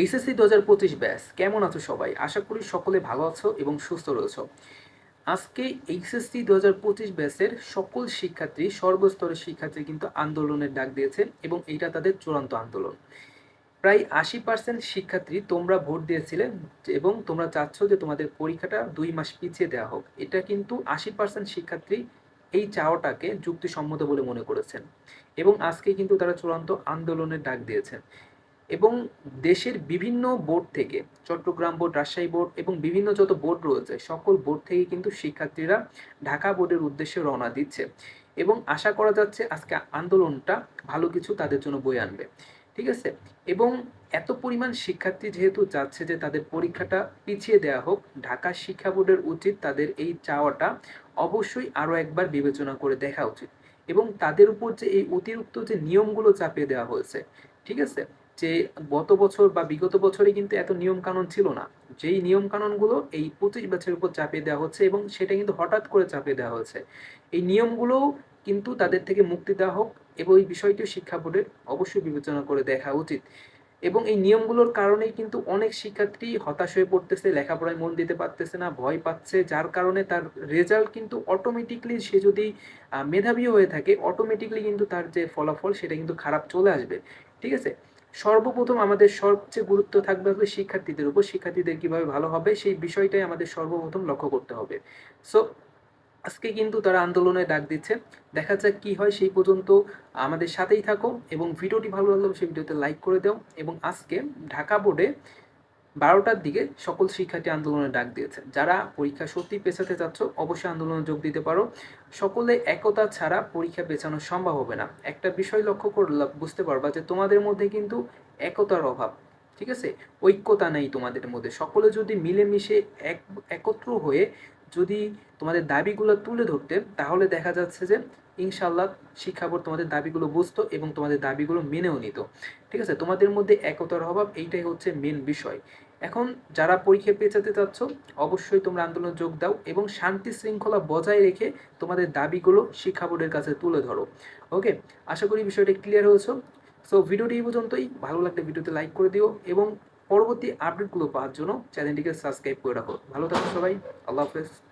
HSC দু হাজার পঁচিশ ব্যাস, কেমন আছো সবাই? আশা করি সকলে ভালো আছো এবং সুস্থ রয়েছো। আজকে এইচএসসি দু হাজার পঁচিশ ব্যাসের সকল শিক্ষার্থী, সর্বস্তরের শিক্ষার্থী কিন্তু আন্দোলনের ডাক দিয়েছে এবং এইটা তাদের চূড়ান্ত আন্দোলন। প্রায় আশি পার্সেন্ট শিক্ষার্থী তোমরা ভোট দিয়েছিলে এবং তোমরা চাচ্ছ যে তোমাদের পরীক্ষাটা দুই মাস পিছিয়ে দেওয়া হোক। এটা কিন্তু আশি পার্সেন্ট শিক্ষার্থী এই চাওয়াটাকে যুক্তিসম্মত বলে মনে করেছেন এবং আজকে কিন্তু তারা চূড়ান্ত আন্দোলনের ডাক দিয়েছেন। এবং দেশের বিভিন্ন বোর্ড থেকে, চট্টগ্রাম বোর্ড রাজশাহী বোর্ড এবং বিভিন্ন যত বোর্ড রয়েছে, সকল বোর্ড থেকে কিন্তু শিক্ষার্থীরা ঢাকা বোর্ডের উদ্দেশ্যে রওনা দিচ্ছে এবং আশা করা যাচ্ছে আজকে আন্দোলনটা ভালো কিছু তাদের জন্য বয়ে আনবে। ঠিক আছে? এবং এত পরিমাণ শিক্ষার্থী যেহেতু যাচ্ছে যে তাদের পরীক্ষাটা পিছিয়ে দেওয়া হোক, ঢাকা শিক্ষা বোর্ডের উচিত তাদের এই চাওয়াটা অবশ্যই আরও একবার বিবেচনা করে দেখা উচিত এবং তাদের উপর যে এই অতিরিক্ত যে নিয়মগুলো চাপিয়ে দেওয়া হয়েছে, ঠিক আছে? যে গত বছর বা বিগত বছরে কিন্তু এত নিয়ম কানুন ছিল না। যেই নিয়ম কানুনগুলো এই পঁচিশ বছরের উপর চাপিয়ে দেওয়া হচ্ছে এবং সেটা কিন্তু হঠাৎ করে চাপিয়ে দেওয়া হয়েছে এই নিয়মগুলো কিন্তু তাদের থেকে মুক্তি দেওয়া হোক এবং এই বিষয়টি শিক্ষা বোর্ডের অবশ্যই বিবেচনা করে দেখা উচিত। এবং এই নিয়মগুলোর কারণেই কিন্তু অনেক শিক্ষার্থী হতাশ হয়ে পড়তেছে, লেখাপড়ায় মন দিতে পারতেছে না, ভয় পাচ্ছে, যার কারণে তার রেজাল্ট কিন্তু অটোমেটিকলি সে যদি মেধাবী হয়ে থাকে অটোমেটিকলি কিন্তু তার যে ফলাফল সেটা কিন্তু খারাপ চলে আসবে। ঠিক আছে? সর্বপ্রথম আমাদের সবচেয়ে গুরুত্ব থাকবে হবে শিক্ষার্থীদের উপর। শিক্ষার্থীদের কীভাবে ভালো হবে সেই বিষয়টাই আমাদের সর্বপ্রথম লক্ষ্য করতে হবে। সো আজকে কিন্তু তারা আন্দোলনে ডাক দিচ্ছে। দেখা যাক কি হয় সেই পর্যন্ত আমাদের সাথেই থাকো এবং ভিডিওটি ভালো লাগলে সেই ভিডিওতে লাইক করে দাও। এবং আজকে ঢাকা বোর্ডে বারোটার দিকে সকল শিক্ষার্থী আন্দোলনে ডাক দিয়েছে। যারা পরীক্ষা সত্যি পেছাতে চাচ্ছ, অবশ্যই আন্দোলনে যোগ দিতে পারো। সকলে একতা ছাড়া পরীক্ষা পেছানো সম্ভব হবে না। একটা বিষয় লক্ষ্য করলে বুঝতে পারবা যে তোমাদের মধ্যে কিন্তু একতার অভাব, ঠিক আছে? ঐক্যতা নেই তোমাদের মধ্যে। সকলে যদি মিলেমিশে এক, একত্র হয়ে যদি তোমাদের দাবিগুলো তুলে ধরতে, তাহলে দেখা যাচ্ছে যে ইনশাল্লাহ শিক্ষা বোর্ড তোমাদের দাবিগুলো বুঝতো এবং তোমাদের দাবিগুলো মেনেও নিত। ঠিক আছে? তোমাদের মধ্যে একতার অভাব, এইটাই হচ্ছে মেন বিষয়। এখন যারা পরীক্ষা পেঁচাতে চাচ্ছ, অবশ্যই তোমরা আন্দোলনে যোগ দাও এবং শান্তি শৃঙ্খলা বজায় রেখে তোমাদের দাবিগুলো শিক্ষা বোর্ডের কাছে তুলে ধরো। ওকে? আশা করি বিষয়টা ক্লিয়ার হয়েছে। সো ভিডিওটি এই পর্যন্তই। ভালো লাগলে ভিডিওতে লাইক করে দিও এবং পরবর্তী আপডেটগুলো পাওয়ার জন্য চ্যানেলটিকে সাবস্ক্রাইব করে রাখো। ভালো থাকো সবাই। আল্লাহ হাফেজ।